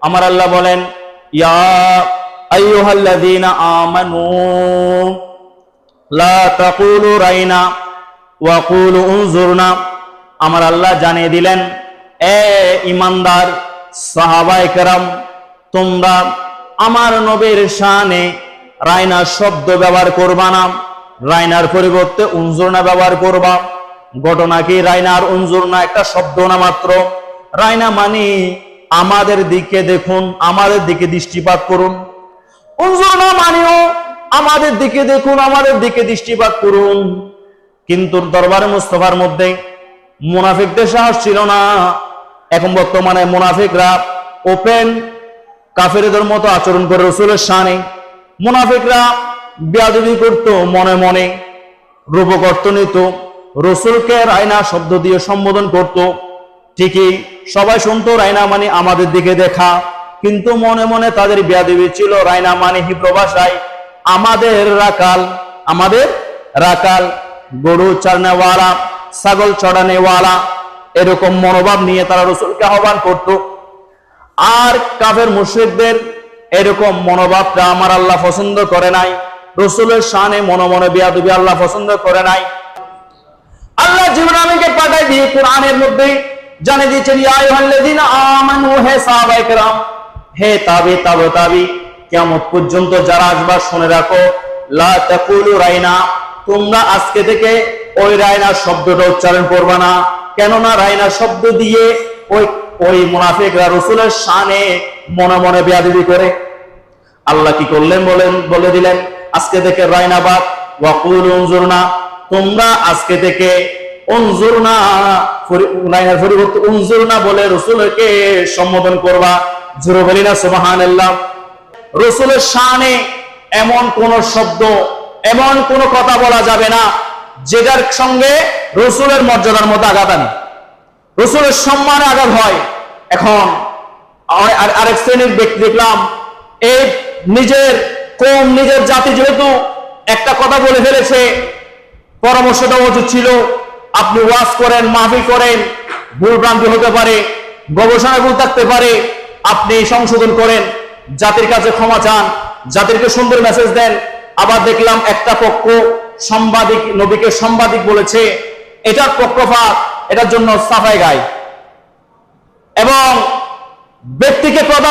আমার আল্লাহ বলেন আমানু রাইনা আমার আল্লাহ জানিয়ে দিলেন, এ ইমানদার সাহাবায়ে কেরাম তোমরা আমার নবীর শানে রাইনা শব্দ ব্যবহার করবা না, রাইনার পরিবর্তে উনজুরনা ব্যবহার করবা। ঘটনা কি? রাইনার উনজুরনা একটা শব্দ না মাত্র। রাইনা মানে আমাদের দিকে দেখুন, আমাদের দিকে দৃষ্টিপাত করুন। উনজুরনা মানেও, আমাদের দিকে দেখুন, আমাদের দিকে দৃষ্টিপাত করুন। কিন্তু দরবারে মুস্তফার মধ্যে মুনাফিকদের সাহস ছিল না। এখন বর্তমানে মুনাফিকরা ওপেন কাফেরদের মতো আচরণ করে রসুলের শানে মুনাফিকরা বিয়াদবি করত, মনে মনে রূপকর্ত নিত, রসুলকে রায়না শব্দ দিয়ে সম্বোধন করত। ঠিকই সবাই শুনতো রায়না মানে আমাদের দিকে দেখা। কিন্তু মনে মনে তাদের বিয়াদবি ছিল রায়না মানে হিব্র আমাদের রাকাল আমাদের রাকাল, গরু চারনেওয়ালা ছাগল চড়ানেওয়ালা, এরকম মনোভাব নিয়ে তারা রসুলকে আহ্বান করত। আর কাফের মুশ্রিকদের এরকম মনোভাবটা আমার আল্লাহ পছন্দ করে নাই। রসুলের শানে মনে মনে বিয়াদবি আল্লাহ পছন্দ করে নাই। আল্লাহ জীবন জিবরানকে পাঠাই দিয়ে কোরআনের মধ্যে জানিয়ে দিয়েছেন হে তাবি তাবু তাবি কিয়ামত পর্যন্ত যারা আসবা শুনে রাখো লা রাইনা তোমরা আজকে থেকে ওই রায়না শব্দটা উচ্চারণ করবে না। কেননা রায়না শব্দ দিয়ে ওই ওই মুনাফিকরা রসুলের শানে মনে মনে বেয়াদবি করে। আল্লাহ কি করলেন বলেন, বলে দিলেন, আজকে থেকে রায়নাবাদ ওয়াকুল তোমরা আজকে থেকে পরিবর্তে উনজুরনা বলে রসুলকে সম্বোধন করবা। জুরো বলি না রসুলের শানে এমন কোন শব্দ, এমন কথা বলা যাবে না, যেটার সঙ্গে রসুলের মর্যাদার মধ্যে আঘাত আনে। রসুলের সম্মানে আঘাত হয়। এখন আর- আর- আরেক শ্রেণির ব্যক্তি দেখলাম এই নিজের কম নিজের জাতি যেহেতু একটা কথা বলে ফেলেছে পরামর্শটা উচিত ছিল আপনি ওয়াজ করেন, মাহফিল করেন ভুল ভ্রান্তি হতে পারে গবেষণায় ভুল থাকতে পারে, আপনি সংশোধন করেন, জাতির কাছে ক্ষমা চান, জাতিরকে সুন্দর মেসেজ দেন। আবার দেখলাম একটা পক্ষ সাংবাদিক, নবীকে সাংবাদিক বলেছে, এটার পক্ষপাত, এটার জন্য সাফাই গায়। এবং ব্যক্তিকে প্রধান